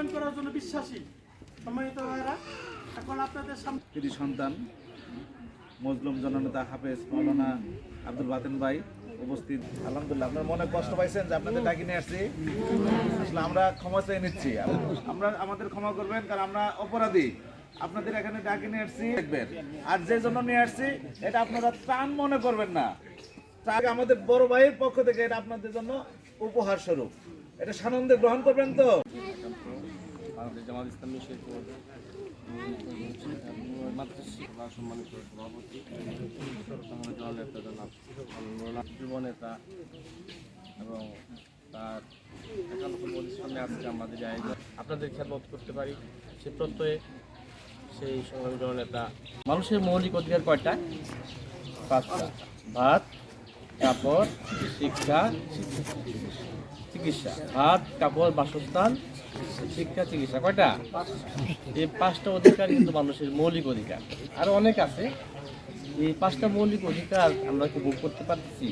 বাস্তবায়ন করার জন্য বিশ্বাসী। সম্মানিত ভাইরা এখন আপনাদের সামনে কৃতি সন্তান, মজলুম জননেতা হাফেজ মৌলানা আব্দুল বাতেন ভাই উপস্থিত। আলহামদুলিল্লাহ, আপনার মনে কষ্ট পাইছেন যে আপনাদের ডাকি নিয়ে আসছি। আসলে আমরা ক্ষমা চেয়ে নিচ্ছি। আমরা আমাদের ক্ষমা করবেন, কারণ আমরা অপরাধী। আপনাদের এখানে ডাকি নিয়ে আসছি, দেখবেন। আর যে জন্য নিয়ে আসছি, এটা আপনারা ত্রাণ মনে করবেন না। তার আমাদের বড় ভাইয়ের পক্ষ থেকে এটা আপনাদের জন্য উপহার স্বরূপ। এটা সানন্দে গ্রহণ করবেন তো? বাংলাদেশ জামাত ইসলামী সম্মানিত নেতা এবং তার আমাদের আপনাদের খেদমত করতে পারি, সে প্রত্যয়ে সেই সংগ্রামী জননেতা। মানুষের মৌলিক অধিকার কয়টা? পাঁচটা। ভাত, কাপড়, শিক্ষা চিকিৎসা। ভাত কাপড়, বাসস্থান, শিক্ষা, চিকিৎসা। কয়টা? এই পাঁচটা অধিকার কিন্তু মানুষের মৌলিক অধিকার। আরও অনেক আছে। এই পাঁচটা মৌলিক অধিকার আমরা কি ভোগ করতে পারতেছি?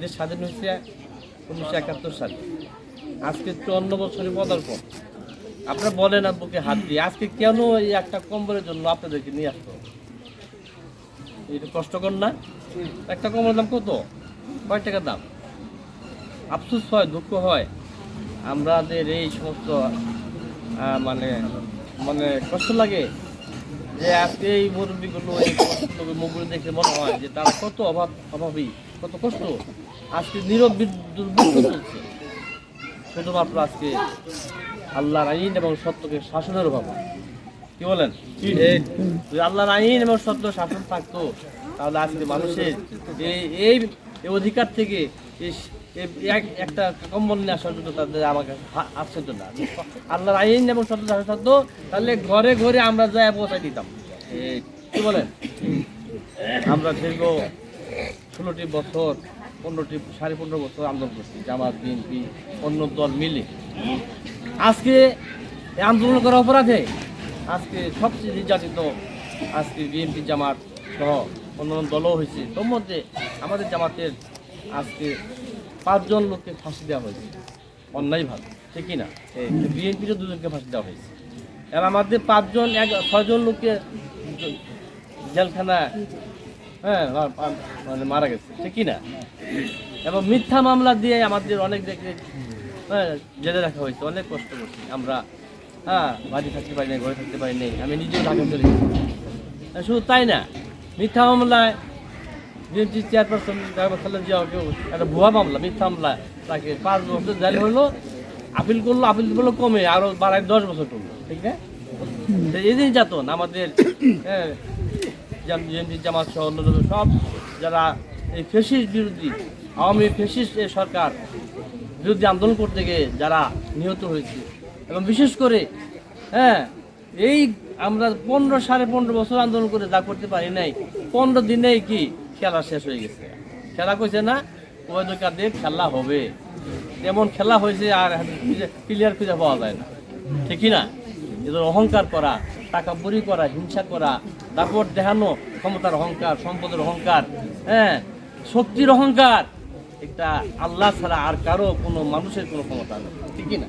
দেশ স্বাধীন হয়েছে উনিশশো একাত্তর সালে। আজকে চুয়ান্ন বছরের পদার্পণ। আপনারা বলেন বুকে হাত দিয়ে। আজকে কেন এই একটা কম্বলের জন্য আপনাদেরকে নিয়ে আসতো এটা কষ্টকর না? একটা কম্বলের দাম কত? কয় টাকা দাম? আফসোস হয় দুঃখ হয়। আমাদের এই সমস্ত মানে মানে কষ্ট লাগে যে আজকে এই মুরব্বীগুলো এই মুখগুলো দেখে মনে হয় যে তার কত অভাব অভাবী কত কষ্ট। আজকে নীরব দুর্ভিক্ষ চলছে। শুধুমাত্র আজকে আল্লাহর আইন এবং সত্যকে শাসনের অভাব। কি বলেন? যদি আল্লাহর আইন এবং সত্য শাসন থাকতো তাহলে আজকে মানুষের এই এই এই অধিকার থেকে একটা কম্বল নিয়ে আসার জন্য তাদের আমাকে হা- আসছে তো না। আল্লাহর আইন এবং সত্য থাকতো তাহলে ঘরে ঘরে আমরা যাই পৌঁছাই দিতাম। কি বলেন? আমরা দীর্ঘ ষোলোটি বছর, পনেরোটি, সাড়ে পনেরো বছর আন্দোলন করছি, জামাত, বিএনপি, অন্য দল মিলে। আজকে আন্দোলন করা অপরাধে আজকে সবচেয়ে নির্যাতিত আজকে বিএনপি জামাত সহ অন্যান্য দলও হয়েছে। তোর মধ্যে আমাদের জামাতের আজকে পাঁচজন লোককে ফাঁসি দেওয়া হয়েছে। অন্যায়ভাবে ঠিক কি না? বিএনপিরও দুজনকে ফাঁসি দেওয়া হয়েছে। আর আমাদের পাঁচজন, এক, ছয়জন লোককে জেলখানা হ্যাঁ মানে মারা গেছে ঠিক কি না? এবং মিথ্যা মামলা দিয়ে আমাদের অনেক দেখে হ্যাঁ জেলে রাখা হয়েছে, অনেক কষ্ট করছি। আমরা হ্যাঁ বাড়ি থাকতে পারি নাই, ঘরে থাকতে পারি নাই, আমি নিজেও ঢাকা চলে শুধু তাই না, মিথ্যা মামলায় বিএনপি চেয়ারপারসন খালেদ জিয়াকে একটা ভুয়া মামলা মিথ্যা মামলা। তাকে পাঁচ বছর জেল হলো আপিল করল আপিল করল কমে আরও বাড়ায় দশ বছর করল ঠিক না? এই যে নির্যাতন আমাদের হ্যাঁ, বিএনপি জামাত সহ অন্যান্য সব যারা এই ফেসিস বিরোধী আওয়ামী ফেসিস এই সরকার বিরুদ্ধে আন্দোলন করতে গিয়ে যারা নিহত হয়েছে এবং বিশেষ করে হ্যাঁ এই আমরা পনেরো সাড়ে পনেরো বছর আন্দোলন করে যা করতে পারি নাই পনেরো দিনেই কি খেলা শেষ হয়ে গেছে। খেলা কইছে না ওয়েদকার দিয়ে খেলা হবে। এমন খেলা হয়েছে আর ক্লিয়ার খুঁজে পাওয়া যায় না। ঠিকই না? এদের অহংকার করা, টাকা বড়ি করা, হিংসা করা দাপট দেখানো ক্ষমতার অহংকার, সম্পদের অহংকার হ্যাঁ শক্তির অহংকার। এটা আল্লাহ ছাড়া আর কারও কোনো মানুষের কোনো ক্ষমতা নেই। ঠিকই না?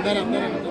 andar, andar, andar.